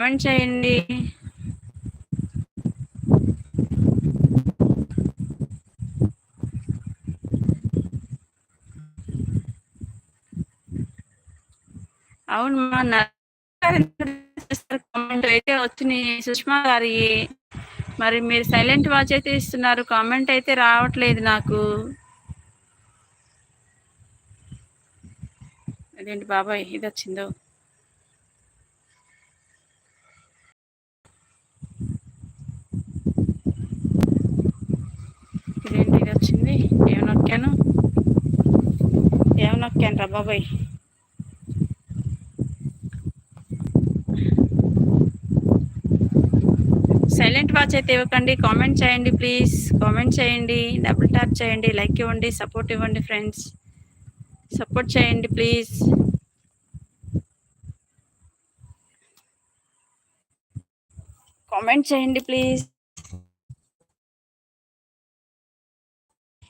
Comment చేయండి. అవును మా కామెంట్ అయితే వచ్చినాయి. సుష్మా గారి మరి మీరు సైలెంట్ వాచ్ అయితే ఇస్తున్నారు. కామెంట్ అయితే రావట్లేదు నాకు. అదేంటి బాబాయ్? ఇది వచ్చిందో ఇదేంటి ఇది వచ్చింది. ఏం నొక్కాను? ఏం నొక్కాను రా బాబాయ్? సైలెంట్ వాచ్ అయితే ఇవ్వకండి. కామెంట్ చేయండి ప్లీజ్. కామెంట్ చేయండి. డబుల్ ట్యాప్ చేయండి. లైక్ ఇవ్వండి. సపోర్ట్ ఇవ్వండి ఫ్రెండ్స్. సపోర్ట్ చేయండి ప్లీజ్. కామెంట్ చేయండి ప్లీజ్.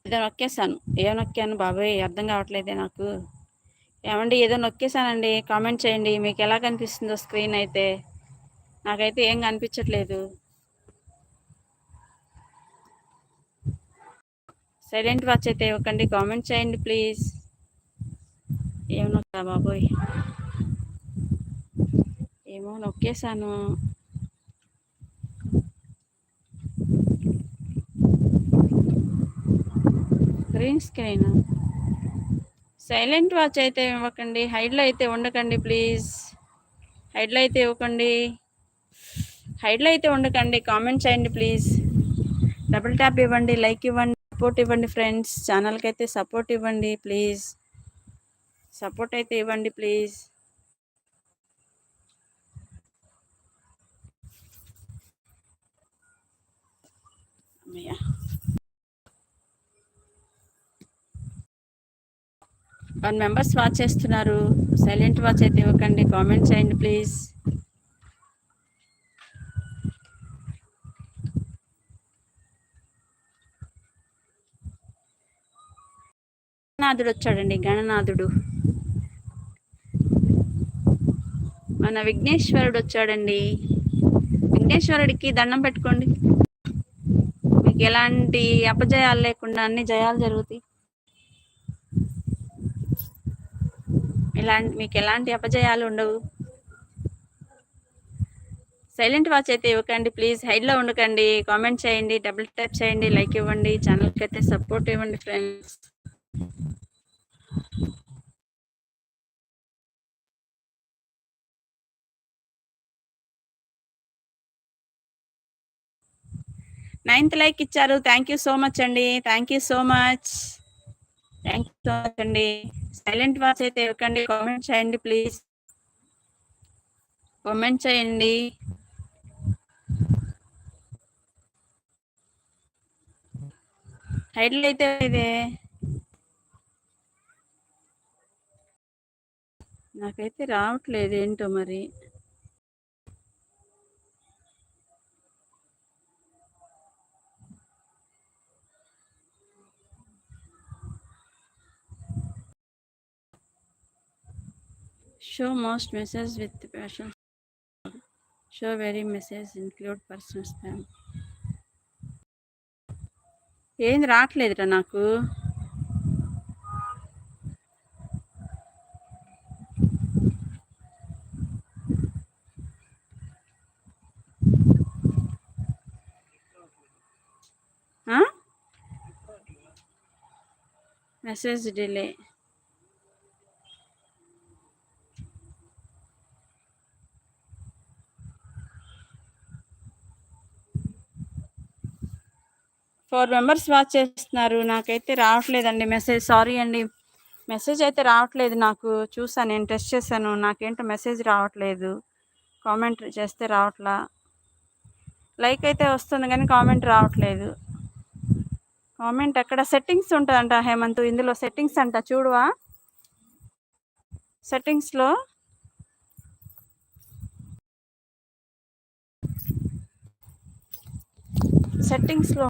ఏదో నొక్కేసాను ఏం నొక్కాను బాబాయ్ అర్థం కావట్లేదే నాకు. ఏమండి ఏదో నొక్కేసానండి కామెంట్ చేయండి. మీకు ఎలా కనిపిస్తుందో స్క్రీన్ అయితే. నాకైతే ఏం కనిపించట్లేదు. సైలెంట్ వాచ్ అయితే ఇవ్వకండి. కామెంట్ చేయండి ప్లీజ్. ఏమో నొక్కా బాబోయ్. ఏమో నొక్కేసాను గ్రీన్ స్క్రీన్ సైలెంట్ వాచ్ అయితే ఇవ్వకండి. హైడ్లో అయితే ఉండకండి ప్లీజ్ హైడ్లో అయితే ఇవ్వకండి. హైడ్లో అయితే ఉండకండి. కామెంట్ చేయండి ప్లీజ్ డబుల్ ట్యాప్ ఇవ్వండి లైక్ ఇవ్వండి సపోర్ట్ ఇవ్వండి ఫ్రెండ్స్ ఛానల్కి అయితే సపోర్ట్ ఇవ్వండి ప్లీజ్ సపోర్ట్ అయితే ఇవ్వండి ప్లీజ్ వన్ మెంబర్స్ వాచ్ చేస్తున్నారు. సైలెంట్ వాచ్ అయితే ఇవ్వకండి. కామెంట్ చేయండి ప్లీజ్. గణనాథుడు వచ్చాడండి. గణనాథుడు. మన విఘ్నేశ్వరుడు వచ్చాడండి. విఘ్నేశ్వరుడికి దండం పెట్టుకోండి. మీకు ఎలాంటి అపజయాలు లేకుండా అన్ని జయాలు జరుగుతాయి. ఎలాంటి మీకు ఎలాంటి అపజయాలు ఉండవు. సైలెంట్ వాచ్ అయితే ఇవ్వకండి ప్లీజ్ హైడ్లో ఉండకండి. కామెంట్ చేయండి డబుల్ ట్యాప్ చేయండి లైక్ ఇవ్వండి. ఛానల్కి అయితే సపోర్ట్ ఇవ్వండి ఫ్రెండ్స్ నైన్త్ లైక్ ఇచ్చారు. థ్యాంక్ యూ సో మచ్ అండి. Thank you so much thank you so much అండి సైలెంట్ వాచ్ అయితే ఇవ్వకండి కామెంట్ చేయండి ప్లీజ్ కామెంట్ చేయండి. హైడ్లో అయితే ఇదే. నాకైతే రావట్లేదు ఏంటో మరి? Show most message with passion show very message include personal spam ఏంది రావట్లేదురా నాకు. Message delay four members watch చేస్తున్నారు. నాకైతే రావట్లేదండి మెసేజ్. సారీ అండి. మెసేజ్ అయితే రావట్లేదు. నాకు చూసాను నేను టెస్ట్ చేశాను. నాకేంటో మెసేజ్ రావట్లేదు. కామెంట్ చేస్తే రావట్లా? లైక్ అయితే వస్తుంది కానీ కామెంట్ రావట్లేదు. కామెంట్ అక్కడ సెట్టింగ్స్ ఉంటుందంట హేమంత్. ఇందులో సెట్టింగ్స్ అంట. చూడువా. సెట్టింగ్స్లో సెట్టింగ్స్లో